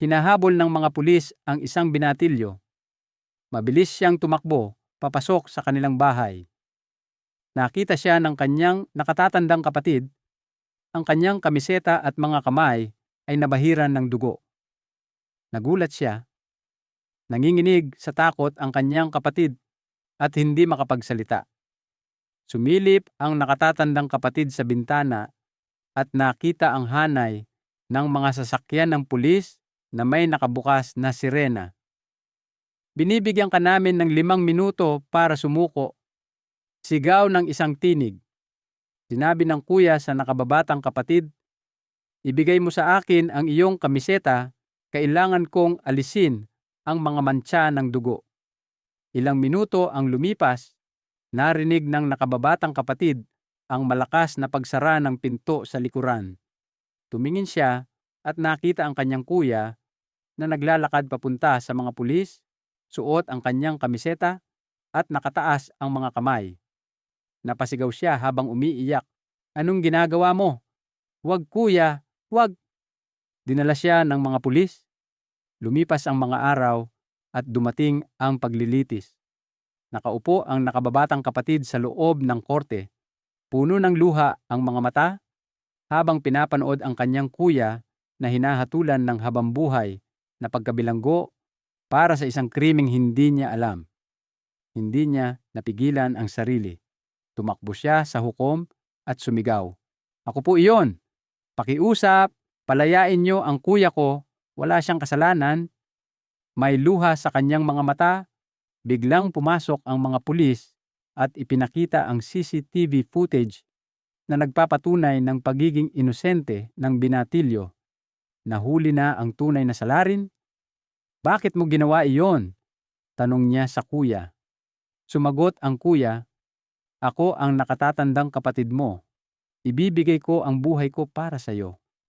Hinahabol ng mga pulis ang isang binatilyo. Mabilis siyang tumakbo papasok sa kanilang bahay. Nakita siya ng kanyang nakatatandang kapatid. Ang kanyang kamiseta at mga kamay ay nabahiran ng dugo. Nagulat siya. Nanginginig sa takot ang kanyang kapatid at hindi makapagsalita. Sumilip ang nakatatandang kapatid sa bintana at nakita ang hanay ng mga sasakyan ng pulis na may nakabukas na sirena. Binibigyan ka namin ng limang minuto para sumuko. Sigaw ng isang tinig. Sinabi ng kuya sa nakababatang kapatid, Ibigay mo sa akin ang iyong kamiseta, kailangan kong alisin ang mga mantsa ng dugo. Ilang minuto ang lumipas, narinig ng nakababatang kapatid ang malakas na pagsara ng pinto sa likuran. Tumingin siya at nakita ang kanyang kuya na naglalakad papunta sa mga pulis, suot ang kanyang kamiseta at nakataas ang mga kamay. Napasigaw siya habang umiiyak. Anong ginagawa mo? Wag kuya, wag. Dinala siya ng mga pulis. Lumipas ang mga araw at dumating ang paglilitis. Nakaupo ang nakababatang kapatid sa loob ng korte. Puno ng luha ang mga mata habang pinapanood ang kanyang kuya na hinahatulan ng habambuhay na pagkabilanggo para sa isang krimeng hindi niya alam. Hindi niya napigilan ang sarili. Tumakbo siya sa hukom at sumigaw. Ako po iyon. Pakiusap, palayain niyo ang kuya ko. Wala siyang kasalanan. May luha sa kanyang mga mata. Biglang pumasok ang mga pulis at ipinakita ang CCTV footage na nagpapatunay ng pagiging inosente ng binatilyo. Nahuli na ang tunay na salarin? Bakit mo ginawa iyon? Tanong niya sa kuya. Sumagot ang kuya, Ako ang nakatatandang kapatid mo. Ibibigay ko ang buhay ko para sa iyo.